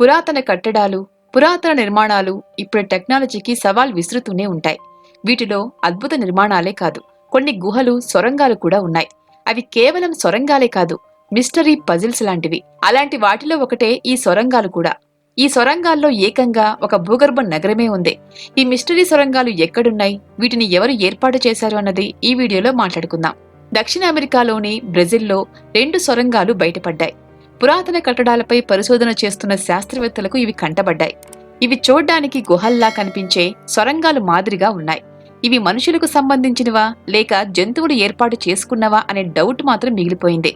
పురాతన కట్టడాలు పురాతన నిర్మాణాలు ఇప్పుడు టెక్నాలజీకి సవాల్ విసురుతూనే ఉంటాయి. వీటిలో అద్భుత నిర్మాణాలే కాదు కొన్ని గుహలు సొరంగాలు కూడా ఉన్నాయి. అవి కేవలం సొరంగాలే కాదు మిస్టరీ పజిల్స్ లాంటివి. అలాంటి వాటిలో ఒకటే ఈ సొరంగాలు కూడా. ఈ సొరంగాల్లో ఏకంగా ఒక భూగర్భ నగరమే ఉంది. ఈ మిస్టరీ సొరంగాలు ఎక్కడున్నాయి? వీటిని ఎవరు ఏర్పాటు చేశారు అన్నది ఈ వీడియోలో మాట్లాడుకుందాం. దక్షిణ అమెరికాలోని బ్రెజిల్లో రెండు సొరంగాలు బయటపడ్డాయి. పురాతన కట్టడాలపై పరిశోధన చేస్తున్న శాస్త్రవేత్తలకు ఇవి కంటబడ్డాయి. ఇవి చూడ్డానికి గుహల్లా కనిపించే సొరంగాలు మాదిరిగా ఉన్నాయి. ఇవి మనుషులకు సంబంధించినవా? లేక జంతువులు ఏర్పాటు చేసుకున్నవా? అనే డౌట్ మాత్రం మిగిలిపోయింది.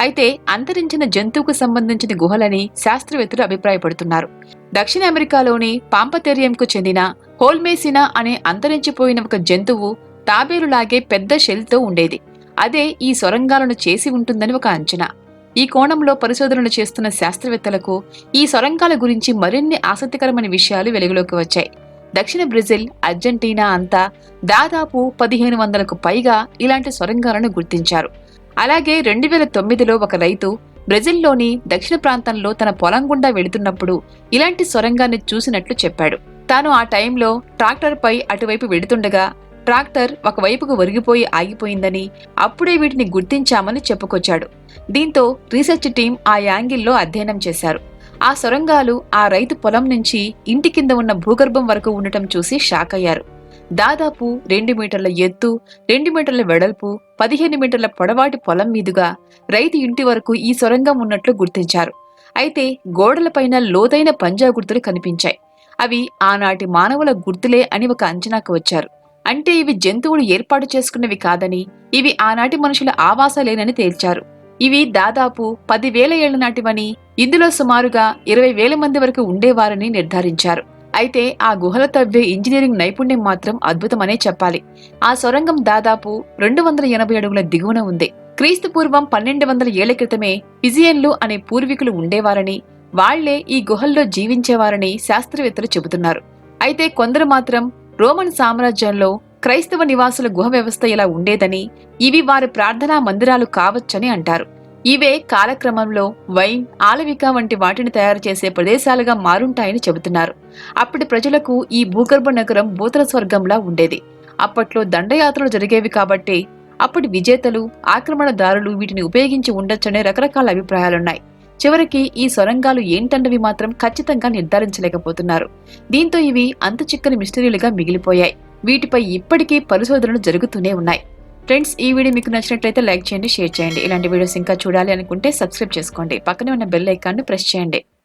అయితే అంతరించిన జంతువుకు సంబంధించిన గుహలని శాస్త్రవేత్తలు అభిప్రాయపడుతున్నారు. దక్షిణ అమెరికాలోని పాంపతెరియంకు చెందిన హోల్మేసినా అనే అంతరించిపోయిన ఒక జంతువు తాబేలులాగే పెద్ద షెల్తో ఉండేది. అదే ఈ సొరంగాలను చేసి ఉంటుందని ఒక అంచనా. ఈ కోణంలో పరిశోధనలు చేస్తున్న శాస్త్రవేత్తలకు ఈ సొరంగాల గురించి మరిన్ని ఆసక్తికరమైన విషయాలు వెలుగులోకి వచ్చాయి. దక్షిణ బ్రెజిల్ అర్జెంటీనా అంతా దాదాపు పదిహేను వందలకు పైగా ఇలాంటి సొరంగాలను గుర్తించారు. అలాగే రెండు వేల తొమ్మిదిలో ఒక రైతు బ్రెజిల్లోని దక్షిణ ప్రాంతంలో తన పొలం గుండా వెళుతున్నప్పుడు ఇలాంటి సొరంగాన్ని చూసినట్లు చెప్పాడు. తాను ఆ టైంలో ట్రాక్టర్పై అటువైపు వెడుతుండగా ట్రాక్టర్ ఒకవైపుకు ఒరిగిపోయి ఆగిపోయిందని అప్పుడే వీటిని గుర్తించామని చెప్పుకొచ్చాడు. దీంతో రీసెర్చ్ టీం ఆ యాంగిల్లో అధ్యయనం చేశారు. ఆ సొరంగాలు ఆ రైతు పొలం నుంచి ఇంటి కింద ఉన్న భూగర్భం వరకు ఉండటం చూసి షాక్ అయ్యారు. దాదాపు రెండు మీటర్ల ఎత్తు రెండు మీటర్ల వెడల్పు పదిహేను మీటర్ల పొడవాటి పొలం మీదుగా రైతు ఇంటి వరకు ఈ సొరంగం ఉన్నట్లు గుర్తించారు. అయితే గోడలపైన లోతైన పంజా గుర్తులు కనిపించాయి. అవి ఆనాటి మానవుల గుర్తులే అని ఒక అంచనాకు వచ్చారు. అంటే ఇవి జంతువులు ఏర్పాటు చేసుకున్నవి కాదని ఇవి ఆనాటి మనుషుల ఆవాసాలేనని తేల్చారు. ఇవి దాదాపు పదివేల ఏళ్ళ నాటివని ఇందులో సుమారుగా ఇరవై వేల మంది వరకు ఉండేవారని నిర్ధారించారు. అయితే ఆ గుహల తవ్వే ఇంజనీరింగ్ నైపుణ్యం మాత్రం అద్భుతమనే చెప్పాలి. ఆ సొరంగం దాదాపు రెండు వందల ఎనభై అడుగుల దిగువన ఉంది. క్రీస్తు పూర్వం పన్నెండు వందల ఏళ్ళ క్రితమే ఫిజియన్లు అనే పూర్వీకులు ఉండేవారని వాళ్ళే ఈ గుహల్లో జీవించేవారని శాస్త్రవేత్తలు చెబుతున్నారు. అయితే కొందరు మాత్రం రోమన్ సామ్రాజ్యంలో క్రైస్తవ నివాసుల గుహ వ్యవస్థ ఇలా ఉండేదని ఇవి వారి ప్రార్థనా మందిరాలు కావచ్చని అంటారు. ఇవే కాలక్రమంలో వైన్ ఆలవిక వంటి వాటిని తయారు చేసే ప్రదేశాలుగా మారుంటాయని చెబుతున్నారు. అప్పటి ప్రజలకు ఈ భూగర్భ నగరం భూతల స్వర్గంలా ఉండేది. అప్పట్లో దండయాత్రలు జరిగేవి కాబట్టి అప్పటి విజేతలు ఆక్రమణదారులు వీటిని ఉపయోగించి ఉండొచ్చనే రకరకాల అభిప్రాయాలున్నాయి. చివరికి ఈ సొరంగాలు ఏంటన్నవి మాత్రం ఖచ్చితంగా నిర్ధారించలేకపోతున్నారు. దీంతో ఇవి అంత చిక్కని మిస్టరీలుగా మిగిలిపోయాయి. వీటిపై ఇప్పటికీ పరిశోధనలు జరుగుతూనే ఉన్నాయి. ఫ్రెండ్స్ ఈ వీడియో మీకు నచ్చినట్లయితే లైక్ చేయండి షేర్ చేయండి. ఇలాంటి వీడియోస్ ఇంకా చూడాలి అనుకుంటే సబ్స్క్రైబ్ చేసుకోండి. పక్కనే ఉన్న బెల్ ఐకాన్ని ప్రెస్ చేయండి.